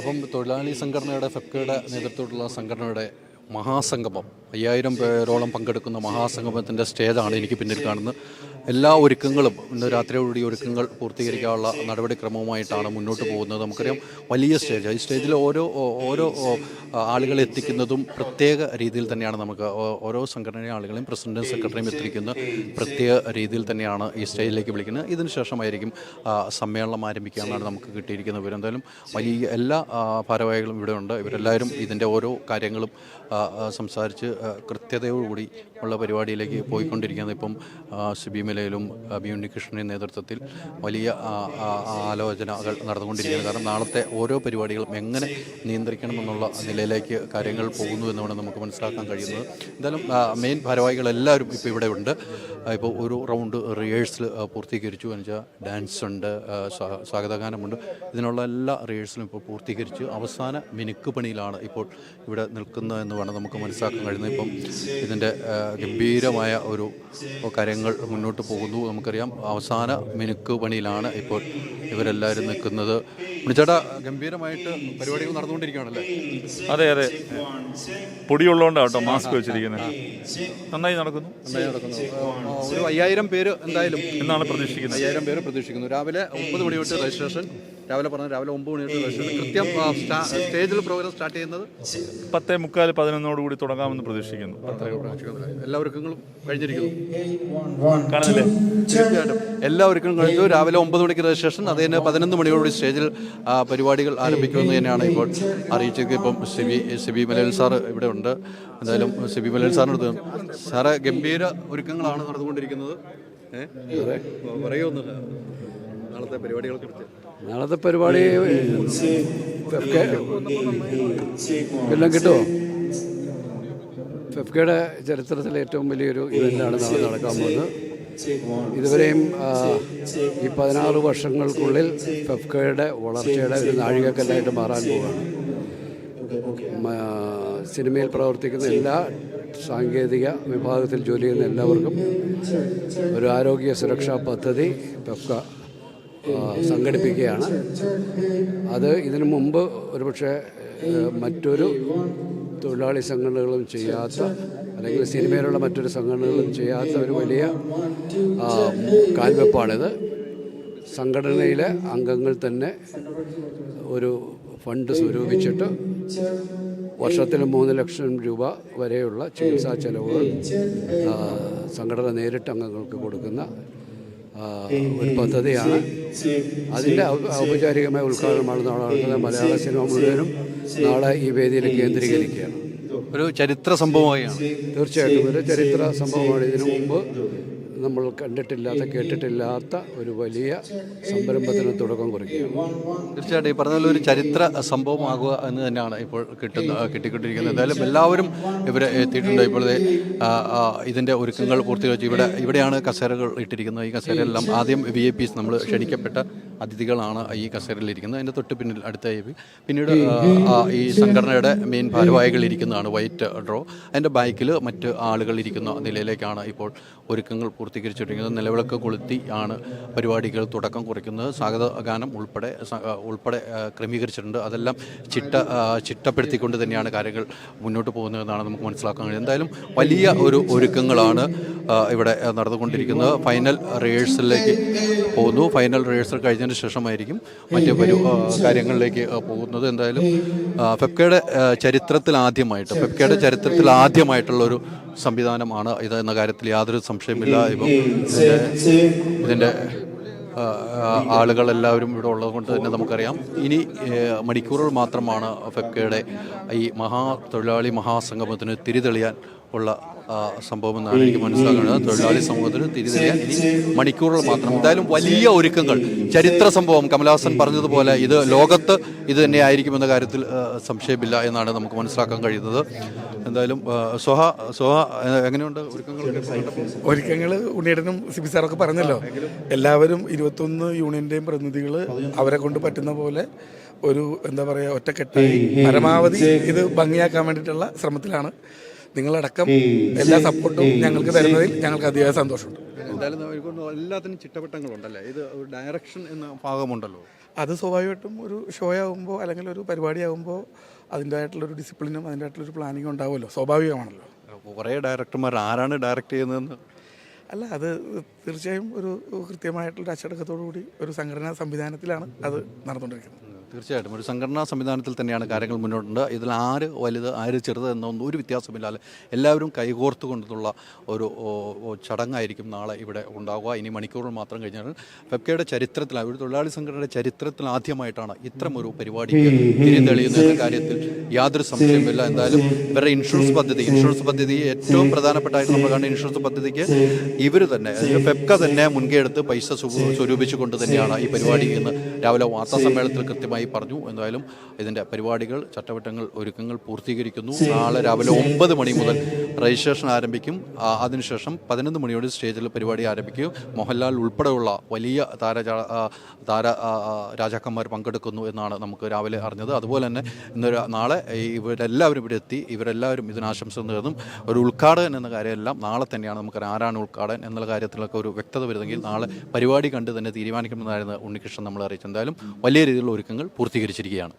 അപ്പം തൊഴിലാളി സംഘടനയുടെ ഫെപ്കയുടെ നേതൃത്വത്തിലുള്ള സംഘടനയുടെ മഹാസംഗമം അയ്യായിരം പേരോളം പങ്കെടുക്കുന്ന മഹാസംഗമത്തിന്റെ സ്റ്റേജാണ് എനിക്ക് പിന്നിൽ കാണുന്നത്. എല്ലാ ഒരുക്കങ്ങളും ഇന്ന് രാത്രിയോടുകൂടി ഒരുക്കങ്ങൾ പൂർത്തീകരിക്കാനുള്ള നടപടിക്രമവുമായിട്ടാണ് മുന്നോട്ട് പോകുന്നത്. നമുക്കറിയാം വലിയ സ്റ്റേജ്. ഈ സ്റ്റേജിൽ ഓരോ ഓരോ ആളുകളെ എത്തിക്കുന്നതും പ്രത്യേക രീതിയിൽ തന്നെയാണ് നമുക്ക് ഓരോ സംഘടനയിലെ ആളുകളെയും പ്രസിഡന്റും സെക്രട്ടറിയും എത്തിക്കുന്ന പ്രത്യേക രീതിയിൽ തന്നെയാണ് ഈ സ്റ്റേജിലേക്ക് വിളിക്കുന്നത്. ഇതിനുശേഷമായിരിക്കും സമ്മേളനം ആരംഭിക്കുക എന്നാണ് നമുക്ക് കിട്ടിയിരിക്കുന്ന വിവരം. എന്തായാലും വലിയ എല്ലാ ഭാരവാഹികളും ഇവിടെ ഉണ്ട്. ഇവരെല്ലാവരും ഇതിന്റെ ഓരോ കാര്യങ്ങളും സംസാരിച്ച് കൃത്യതയോടുകൂടി ഉള്ള പരിപാടിയിലേക്ക് പോയിക്കൊണ്ടിരിക്കുന്നത് ഇപ്പം ആ, സിബി മലയിലും ആ, ബി ഉണ്ണികൃഷ്ണന്റെ നേതൃത്വത്തിൽ വലിയ ആലോചനകൾ നടന്നുകൊണ്ടിരിക്കുന്നത് കാരണം നാളത്തെ ഓരോ പരിപാടികളും എങ്ങനെ നിയന്ത്രിക്കണമെന്നുള്ള നിലയിലേക്ക് കാര്യങ്ങൾ പോകുന്നു എന്നാണ് നമുക്ക് മനസ്സിലാക്കാൻ കഴിയുന്നത്. എന്തായാലും മെയിൻ ഭാരവാഹികൾ എല്ലാവരും ഇപ്പോൾ ഇവിടെ ഉണ്ട്. ഇപ്പോൾ ഒരു റൗണ്ട് റിഹേഴ്സൽ പൂർത്തീകരിച്ചു. എന്ന് വെച്ചാൽ ഡാൻസ് ഉണ്ട് സ്വാഗതഗാനമുണ്ട്. ഇതിനുള്ള എല്ലാ റിഹേഴ്സലും ഇപ്പോൾ പൂർത്തീകരിച്ചു. അവസാന മിനുക്ക് പണിയിലാണ് ഇപ്പോൾ ഇവിടെ നിൽക്കുന്നത് എന്ന് വേണം നമുക്ക് മനസ്സിലാക്കാൻ കഴിയുന്നത്. ഇപ്പം ഇതിന്റെ ഗംഭീരമായ ഒരു കാര്യങ്ങൾ മുന്നോട്ട് പോകുന്നു നമുക്കറിയാം. അവസാന മിനുക്ക് പണിയിലാണ് ഇപ്പോൾ ഇവരെല്ലാവരും നിൽക്കുന്നത്. ഉണ്ണിച്ചേട്ടാ ഗംഭീരമായിട്ട് പരിപാടികൾ നടന്നുകൊണ്ടിരിക്കുകയാണല്ലേ? അതെ അതെ. പൊടിയുള്ളതുകൊണ്ടാണ് കേട്ടോ മാസ്ക് വെച്ചിരിക്കുന്നത്. നന്നായി നടക്കുന്നു. നന്നായി നടക്കുന്നു. ഒരു അയ്യായിരം പേര് എന്തായാലും എന്നാണ് പ്രതീക്ഷിക്കുന്നത്. അയ്യായിരം പേര് പ്രതീക്ഷിക്കുന്നു. രാവിലെ ഒമ്പത് മണി തൊട്ട് രജിസ്ട്രേഷൻ. രാവിലെ പറഞ്ഞു രാവിലെ ഒമ്പത് മണി രജിസ്ട്രേഷൻ കൃത്യം സ്റ്റേജിൽ പ്രോഗ്രാം സ്റ്റാർട്ട് ചെയ്യുന്നത് പത്തേ മുക്കാൽ പതിനൊന്നോട് കൂടി തുടങ്ങാമെന്ന് പ്രതീക്ഷിക്കുന്നു. എല്ലാ ഒരുക്കങ്ങളും കഴിഞ്ഞിരിക്കുന്നു. കാണുന്നില്ലേ തീർച്ചയായിട്ടും. ഒരുക്കങ്ങളും കഴിഞ്ഞു. രാവിലെ ഒമ്പത് മണിക്ക് രജിസ്ട്രേഷൻ അത് തന്നെ പതിനൊന്ന് മണിയോടുകൂടി സ്റ്റേജിൽ പരിപാടികൾ ആരംഭിക്കുമെന്ന് തന്നെയാണ് ഇപ്പോൾ അറിയിച്ചത്. ഇപ്പം സിബി സിബി മലയിൽ സാർ ഇവിടെ ഉണ്ട്. എന്തായാലും സിബി മലയിൽ സാറിനടുത്ത് സാറ് ഗംഭീര ഒരുക്കങ്ങളാണ് നടന്നുകൊണ്ടിരിക്കുന്നത്. ഏഹ് പറയുമെന്ന് നാളത്തെ പരിപാടികളെ കുറിച്ച്. നാളത്തെ പരിപാടി ഫെഫ്കെ എല്ലാം കിട്ടുമോ ഫെഫ്കയുടെ ചരിത്രത്തിലെ ഏറ്റവും വലിയൊരു ഇവന്റാണ് നാളെ നടക്കാൻ പോകുന്നത്. ഇതുവരെയും ഈ പതിനാറ് വർഷങ്ങൾക്കുള്ളിൽ ഫെഫ്കയുടെ വളർച്ചയുടെ ഒരു നാഴികക്കല്ലായിട്ട് മാറാൻ പോവുകയാണ്. സിനിമയിൽ പ്രവർത്തിക്കുന്ന എല്ലാ സാങ്കേതിക വിഭാഗത്തിൽ ജോലി ചെയ്യുന്ന എല്ലാവർക്കും ഒരു ആരോഗ്യ സുരക്ഷാ പദ്ധതി പെഫ്ക ആ, സംഘടിപ്പിക്കുകയാണ്. അത് ഇതിനു മുമ്പ് ഒരുപക്ഷെ മറ്റൊരു തൊഴിലാളി സംഘടനകളും ചെയ്യാത്ത അല്ലെങ്കിൽ സിനിമയിലുള്ള മറ്റൊരു സംഘടനകളും ചെയ്യാത്ത ഒരു വലിയ കാൽവെപ്പാണിത്. സംഘടനയിലെ അംഗങ്ങൾ തന്നെ ഒരു ഫണ്ട് സ്വരൂപിച്ചിട്ട് വർഷത്തിൽ മൂന്ന് ലക്ഷം രൂപ വരെയുള്ള ചികിത്സാ ചെലവുകൾ സംഘടന നേരിട്ട് അംഗങ്ങൾക്ക് കൊടുക്കുന്ന ഒരു പദ്ധതിയാണ്. അതിന്റെ ഔപചാരികമായ ഉദ്ഘാടനമാണ് നാളെ മലയാള സിനിമ മുഴുവനും നാളെ ഈ വേദിയിൽ കേന്ദ്രീകരിക്കുകയാണ്. ഒരു ചരിത്ര സംഭവമായാണ്. തീർച്ചയായിട്ടും. ഒരു ചരിത്ര സംഭവമാണ്. ഇതിനു മുമ്പ് നമ്മൾ കണ്ടിട്ടില്ലാത്ത കേട്ടിട്ടില്ലാത്ത ഒരു വലിയ സംരംഭത്തിന് തുടക്കം കുറിക്കുകയാണ് തീർച്ചയായിട്ടും ഈ പറഞ്ഞ ഒരു ചരിത്ര സംഭവമാകുക എന്ന് തന്നെയാണ് ഇപ്പോൾ കിട്ടുന്ന കിട്ടിക്കൊണ്ടിരിക്കുന്നത്. എന്തായാലും എല്ലാവരും ഇവരെ എത്തിയിട്ടുണ്ട്. ഇപ്പോഴത്തെ ഇതിന്റെ ഒരുക്കങ്ങൾ പൂർത്തീകരിച്ചു. ഇവിടെ ഇവിടെയാണ് കസേരകൾ ഇട്ടിരിക്കുന്നത്. ഈ കസേരയെല്ലാം ആദ്യം വി ഐ പീസ് നമ്മൾ ക്ഷണിക്കപ്പെട്ട അതിഥികളാണ് ഈ കസേരയിൽ ഇരിക്കുന്നത് അതിന്റെ തൊട്ട് പിന്നിൽ അടുത്ത പിന്നീട് ഈ സംഘടനയുടെ മെയിൻ ഭാരവാഹികൾ ഇരിക്കുന്നതാണ് വൈറ്റ് ഡ്രോ അതിന്റെ ബാക്കിൽ മറ്റ് ആളുകൾ ഇരിക്കുന്ന നിലയിലേക്കാണ് ഇപ്പോൾ ഒരുക്കങ്ങൾ പൂർത്തീകരിച്ചിരിക്കുന്നത് നിലവിളക്ക് കൊളുത്തി ആണ് പരിപാടികൾ തുടക്കം കുറിക്കുന്നത്. സ്വാഗത ഗാനം ഉൾപ്പെടെ ഉൾപ്പെടെ ക്രമീകരിച്ചിട്ടുണ്ട്. അതെല്ലാം ചിട്ട ചിട്ടപ്പെടുത്തിക്കൊണ്ട് തന്നെയാണ് കാര്യങ്ങൾ മുന്നോട്ട് പോകുന്നതെന്നാണ് നമുക്ക് മനസ്സിലാക്കാൻ കഴിയുന്നത്. എന്തായാലും വലിയ ഒരു ഒരുക്കങ്ങളാണ് ഇവിടെ നടന്നുകൊണ്ടിരിക്കുന്നത്. ഫൈനൽ റിഹേഴ്സലിലേക്ക് പോകുന്നു. ഫൈനൽ റിഹേഴ്സൽ കഴിഞ്ഞതിന് ശേഷമായിരിക്കും മറ്റ് പരി കാര്യങ്ങളിലേക്ക് പോകുന്നത്. എന്തായാലും ഫെപ്കയുടെ ചരിത്രത്തിൽ ആദ്യമായിട്ട് ഫെപ്കയുടെ ചരിത്രത്തിൽ ആദ്യമായിട്ടുള്ള ഒരു സംവിധാനമാണ് ഇത് എന്ന കാര്യത്തിൽ യാതൊരു സംശയമില്ല. ഇപ്പം ഇതിന്റെ ആളുകളെല്ലാവരും ഇവിടെ ഉള്ളത് കൊണ്ട് തന്നെ നമുക്കറിയാം. ഇനി മണിക്കൂറുകൾ മാത്രമാണ് ഫെപ്കയുടെ ഈ മഹാ തൊഴിലാളി മഹാസംഗമത്തിന് തിരിതെളിയാൻ ഉള്ള സംഭവം എന്നാണ് എനിക്ക് മനസ്സിലാക്കുന്നത് തൊഴിലാളി സമൂഹത്തിന് തിരിതെളിയാൻ ഇനി മണിക്കൂറുകൾ മാത്രം. എന്തായാലും വലിയ ഒരുക്കങ്ങൾ. ചരിത്ര സംഭവം. കമലഹാസൻ പറഞ്ഞതുപോലെ ഇത് ലോകത്ത് ഇത് തന്നെ ആയിരിക്കുമെന്ന കാര്യത്തിൽ സംശയമില്ല എന്നാണ് നമുക്ക് മനസ്സിലാക്കാൻ കഴിയുന്നത്. എന്തായാലും ആ, സ്വഹ സ്വഹ എങ്ങനെയുണ്ട് ഒരുക്കങ്ങൾ? ഒരുക്കങ്ങൾ ഉണ്ണിയേട്ടനും സിബി സാറൊക്കെ പറഞ്ഞല്ലോ. എല്ലാവരും ഇരുപത്തൊന്ന് യൂണിയന്റെയും പ്രതിനിധികൾ അവരെ കൊണ്ട് പറ്റുന്ന പോലെ ഒരു എന്താ പറയുക ഒറ്റക്കെട്ടായി പരമാവധി ഇത് ഭംഗിയാക്കാൻ വേണ്ടിയിട്ടുള്ള ശ്രമത്തിലാണ്. നിങ്ങളടക്കം എല്ലാ സപ്പോർട്ടും ഞങ്ങൾക്ക് തരുന്നതിൽ ഞങ്ങൾക്ക് അതിയായ സന്തോഷമുണ്ട്. എന്തായാലും എല്ലാത്തിനും ചിട്ടവട്ടങ്ങളുണ്ടല്ലേ? ഇത് ഒരു ഡയറക്ഷൻ എന്ന ഭാഗമുണ്ടല്ലോ. അത് സ്വാഭാവികമായിട്ടും ഒരു ഷോ ആകുമ്പോൾ അല്ലെങ്കിൽ ഒരു പരിപാടി ആകുമ്പോൾ അതിന്റെതായിട്ടുള്ളൊരു ഡിസിപ്ലിനും അതിന്റെതായിട്ടുള്ളൊരു പ്ലാനിങ്ങും ഉണ്ടാവുമല്ലോ. സ്വാഭാവികമാണല്ലോ. കുറേ ഡയറക്ടർമാർ ആരാണ് ഡയറക്റ്റ് ചെയ്യുന്നതെന്ന്? അല്ല അത് തീർച്ചയായും ഒരു കൃത്യമായിട്ടുള്ള അച്ചടക്കത്തോടു കൂടി ഒരു സംഘടനാ സംവിധാനത്തിലാണ് അത് നടന്നുകൊണ്ടിരിക്കുന്നത്. തീർച്ചയായിട്ടും. ഒരു സംഘടനാ സംവിധാനത്തിൽ തന്നെയാണ് കാര്യങ്ങൾ മുന്നോട്ടുണ്ട്. ഇതിൽ ആര് വലുത് ആര് ചെറുത് എന്നൊന്നും ഒരു വ്യത്യാസമില്ലാതെ എല്ലാവരും കൈകോർത്ത് കൊണ്ടുള്ള ഒരു ചടങ്ങായിരിക്കും നാളെ ഇവിടെ ഉണ്ടാവുക. ഇനി മണിക്കൂറുകൾ മാത്രം കഴിഞ്ഞാൽ ഫെബ്കയുടെ ചരിത്രത്തിൽ ഒരു തൊഴിലാളി സംഘടനയുടെ ചരിത്രത്തിൽ ആദ്യമായിട്ടാണ് ഇത്തരം ഒരു പരിപാടി തിരിതെളിയുന്ന കാര്യത്തിൽ യാതൊരു സംശയമില്ല എന്തായാലും ഇവരുടെ ഇൻഷുറൻസ് പദ്ധതി ഇൻഷുറൻസ് പദ്ധതി ഏറ്റവും പ്രധാനപ്പെട്ടായിട്ട് നമ്മൾ കാണുന്ന ഇൻഷുറൻസ് പദ്ധതിക്ക് ഇവർ തന്നെ ഫെബ്ക തന്നെ മുൻകൈ എടുത്ത് പൈസ സ്വ- സ്വരൂപിച്ചുകൊണ്ട് തന്നെയാണ് ഈ പരിപാടി ഇന്ന് രാവിലെ വാർത്താ സമ്മേളനത്തിൽ കൃത്യമായി പറഞ്ഞു. എന്തായാലും ഇതിന്റെ പരിപാടികൾ ചട്ടവട്ടങ്ങൾ ഒരുക്കങ്ങൾ പൂർത്തീകരിക്കുന്നു. നാളെ രാവിലെ ഒമ്പത് മണി മുതൽ രജിസ്ട്രേഷൻ ആരംഭിക്കും. അതിനുശേഷം പതിനൊന്ന് മണിയോട് സ്റ്റേജിൽ പരിപാടി ആരംഭിക്കും. മോഹൻലാൽ ഉൾപ്പെടെയുള്ള വലിയ താര താര രാജാക്കന്മാർ പങ്കെടുക്കുന്നു എന്നാണ് നമുക്ക് രാവിലെ അറിഞ്ഞത്. അതുപോലെ തന്നെ ഇന്ന് നാളെ ഇവരെല്ലാവരും ഇവിടെ എത്തി ഇവരെല്ലാവരും ഇതിന് ആശംസ നേർന്നും ഒരു ഉദ്ഘാടകൻ എന്ന കാര്യമെല്ലാം നാളെ തന്നെയാണ് നമുക്ക് ആരാണ് ഉദ്ഘാടകൻ എന്നുള്ള കാര്യത്തിലൊക്കെ ഒരു വ്യക്തത വരുന്നെങ്കിൽ നാളെ പരിപാടി കണ്ട് തന്നെ തീരുമാനിക്കുമെന്നായിരുന്നു ഉണ്ണികൃഷ്ണൻ നമ്മൾ അറിയിച്ചത്. എന്തായാലും വലിയ രീതിയിലുള്ള ഒരുക്കങ്ങൾ പൂർത്തീകരിച്ചിരിക്കുകയാണ്.